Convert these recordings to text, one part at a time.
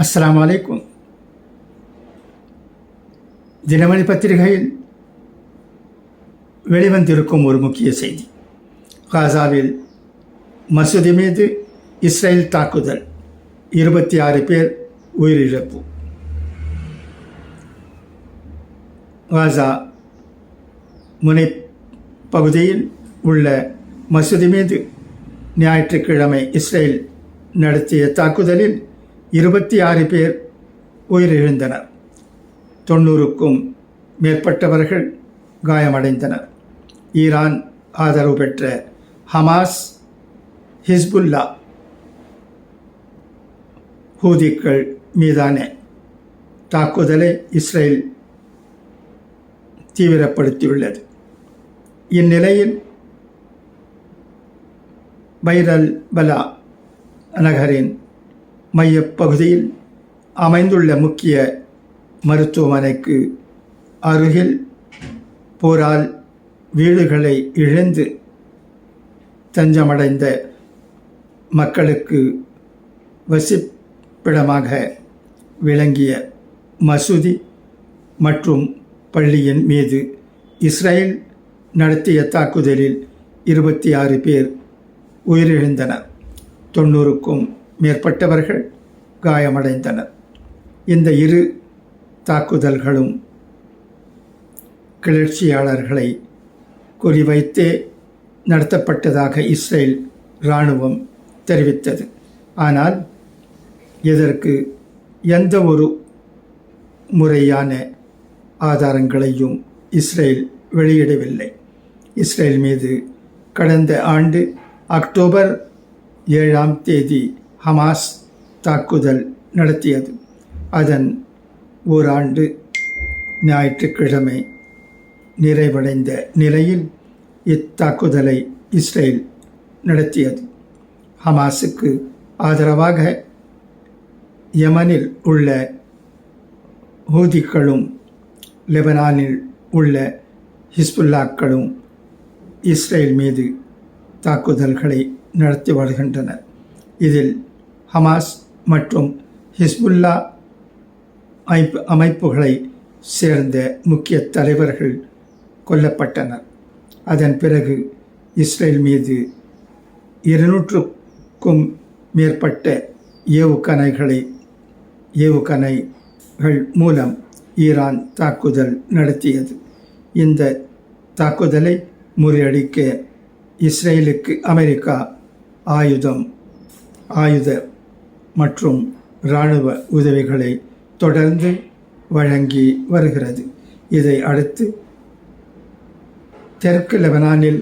அஸ்லாம் வலைக்கும் தினமணி பத்திரிகையில் வெளிவந்திருக்கும் ஒரு முக்கிய செய்தி. காசாவில் மசூதி மீது இஸ்ரேல் தாக்குதல். இருபத்தி ஆறு பேர் உயிரிழப்பு. காசா முனை பகுதியில் உள்ள மசூதி மீது ஞாயிற்றுக்கிழமை இஸ்ரேல் நடத்திய தாக்குதலில் இருபத்தி ஆறு பேர் உயிரிழந்தனர். தொண்ணூறுக்கும் மேற்பட்டவர்கள் காயமடைந்தனர். ஈரான் ஆதரவு பெற்ற ஹமாஸ் ஹிஸ்புல்லா ஹூதிக்கள் மீதான தாக்குதலை இஸ்ரேல் தீவிரப்படுத்தியுள்ளது. இந்நிலையில் பைரல் பலா நகரின் மையப்பகுதியில் அமைந்துள்ள முக்கிய மருத்துவமனைக்கு அருகில் போரால் வீடுகளை இழந்து தஞ்சமடைந்த மக்களுக்கு வசிப்பிடமாக விளங்கிய மசூதி மற்றும் பள்ளியின் மீது இஸ்ரேல் நடத்திய தாக்குதலில் இருபத்தி ஆறு பேர் உயிரிழந்தனர். தொண்ணூறுக்கும் மேற்பட்டவர்கள் காயமடைந்தனர் இந்த இரு தாக்குதல்களும் கிளர்ச்சியாளர்களை குறிவைத்தே நடத்தப்பட்டதாக இஸ்ரேல் இராணுவம் தெரிவித்தது. ஆனால் இதற்கு எந்த ஒரு முறையான ஆதாரங்களையும் இஸ்ரேல் வெளியிடவில்லை. இஸ்ரேல் மீது கடந்த ஆண்டு அக்டோபர் ஏழாம் தேதி ஹமாஸ் தாக்குதல் நடத்தியது. அதன் ஓராண்டு ஞாயிற்றுக்கிழமை நிறைவடைந்த நிலையில் இத்தாக்குதலை இஸ்ரேல் நடத்தியது. ஹமாஸுக்கு ஆதரவாக யமனில் உள்ள ஹூதிக்களும் லெபனானில் உள்ள ஹிஸ்புல்லாக்களும் இஸ்ரேல் மீது தாக்குதல்களை நடத்தி வருகின்றனர். இதில் ஹமாஸ் மற்றும் ஹிஸ்புல்லா அமைப்பு அமைப்புகளை சேர்ந்த முக்கிய தலைவர்கள் கொல்லப்பட்டனர். அதன் பிறகு இஸ்ரேல் மீது இருநூற்றுக்கும் மேற்பட்ட ஏவுகணைகளை ஏவுகணைகள் மூலம் ஈரான் தாக்குதல் நடத்தியது. இந்த தாக்குதலை முறியடிக்க இஸ்ரேலுக்கு அமெரிக்கா ஆயுதம் ஆயுத மற்றும் இராணுவ உதவிகளை தொடர்ந்து வழங்கி வருகிறது. இதை அடுத்து தெற்கு லெபனானில்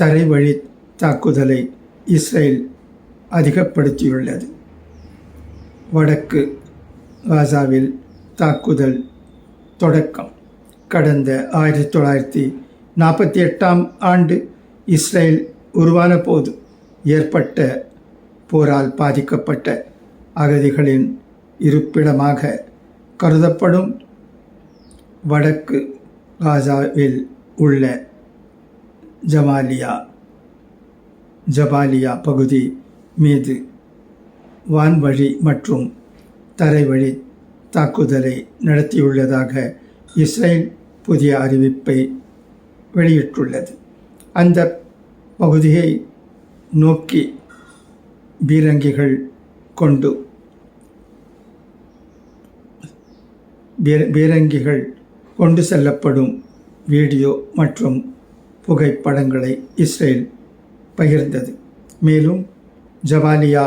தரைவழி தாக்குதலை இஸ்ரேல் அதிகப்படுத்தியுள்ளது. வடக்கு காசாவில் தாக்குதல் தொடக்கம். கடந்த ஆயிரத்தி தொள்ளாயிரத்தி நாற்பத்தி எட்டாம் ஆண்டு இஸ்ரேல் உருவான போது ஏற்பட்ட போரால் பாதிக்கப்பட்ட அகதிகளின் இருப்பிடமாக கருதப்படும் வடக்கு காசாவில் உள்ள ஜமாலியா ஜபாலியா பகுதி மீது வான்வழி மற்றும் தரைவழி தாக்குதலை நடத்தியுள்ளதாக இஸ்ரேல் புதிய அறிவிப்பை வெளியிட்டுள்ளது. அந்த பகுதியை நோக்கி பீரங்கிகள் கொண்டு பீர- பீரங்கிகள் கொண்டு செல்லப்படும் வீடியோ மற்றும் புகைப்படங்களை இஸ்ரேல் பகிர்ந்தது. மேலும் ஜபாலியா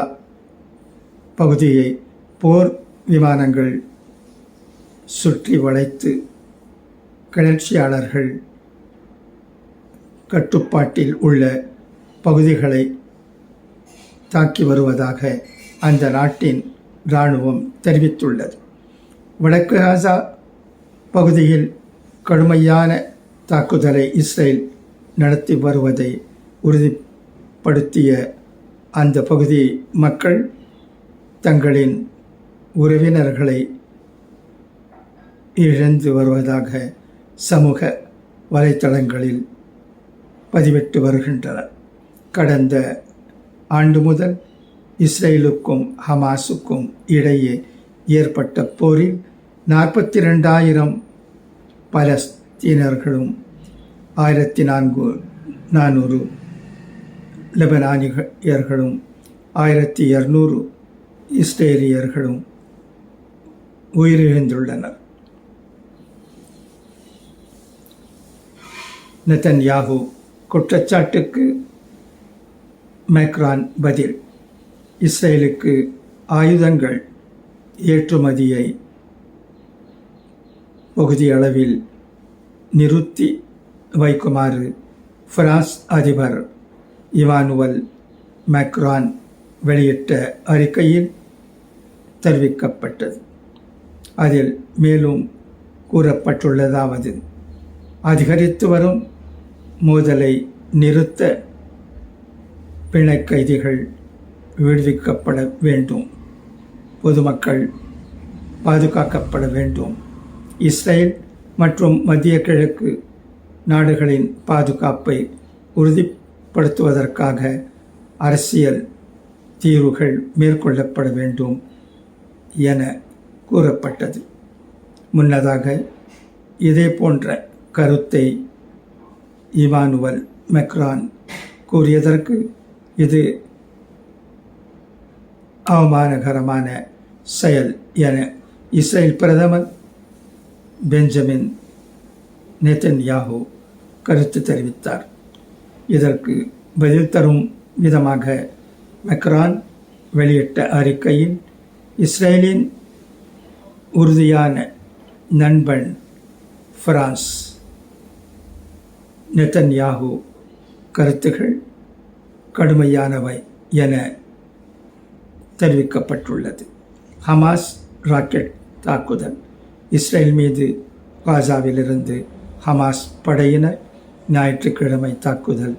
பகுதியை போர் விமானங்கள் சுற்றி வளைத்து கிளர்ச்சியாளர்கள் கட்டுப்பாட்டில் உள்ள பகுதிகளை தாக்கி வருவதாக அந்த நாட்டின் இராணுவம் தெரிவித்துள்ளது. வடக்கு காசா பகுதியில் கடுமையான தாக்குதலை இஸ்ரேல் நடத்தி வருவதை உறுதிப்படுத்திய அந்த பகுதி மக்கள் தங்களின் உறவினர்களை இழந்து வருவதாக சமூக வலைத்தளங்களில் பதிவிட்டு வருகின்றனர். கடந்த ஆண்டு முதல் இஸ்ரேலுக்கும் ஹமாஸுக்கும் இடையே ஏற்பட்ட போரில் நாற்பத்தி ரெண்டாயிரம் பலஸ்தீனர்களும் ஆயிரத்தி நான்கு நானூறு லெபனானியர்களும் ஆயிரத்தி இரநூறு இஸ்ரேலியர்களும் உயிரிழந்துள்ளனர். நெத்தன்யாகு குற்றச்சாட்டுக்கு மைக்ரான் பதில். இஸ்ரேலுக்கு ஆயுதங்கள் ஏற்றுமதியை பகுதியளவில் நிறுத்தி வைக்குமாறு பிரான்ஸ் அதிபர் இவானுவல் மேக்ரான் வெளியிட்ட அறிக்கையில் தெரிவிக்கப்பட்டது. அதில் மேலும் கூறப்பட்டுள்ளதாவது அதிகரித்து வரும் மோதலை நிறுத்த பிணைக் கைதிகள் விடுவிக்கப்பட வேண்டும். பொதுமக்கள் பாதுகாக்கப்பட வேண்டும். இஸ்ரேல் மற்றும் மத்திய கிழக்கு நாடுகளின் பாதுகாப்பை உறுதிப்படுத்துவதற்காக அரசியல் தீர்வுகள் மேற்கொள்ளப்பட வேண்டும் என கூறப்பட்டது. முன்னதாக இதே போன்ற கருத்தை இவானுவல் மெக்ரான் கூறியதற்கு இது அவமானகரமான செயல் என இஸ்ரேல் பிரதமர் பெஞ்சமின் நெத்தன்யாகு கருத்து தெரிவித்தார். இதற்கு பதில் தரும் விதமாக மெக்ரான் வெளியிட்ட அறிக்கையில் இஸ்ரேலின் உறுதியான நண்பன் பிரான்ஸ் நெத்தன்யாகு கருத்துகள் கடுமையானவை என தெரிவிக்கப்பட்டுள்ளது. ஹமாஸ் ராக்கெட் தாக்குதல் இஸ்ரேல் மீது காசாவிலிருந்து ஹமாஸ் படையினர் ஞாயிற்றுக்கிழமை தாக்குதல்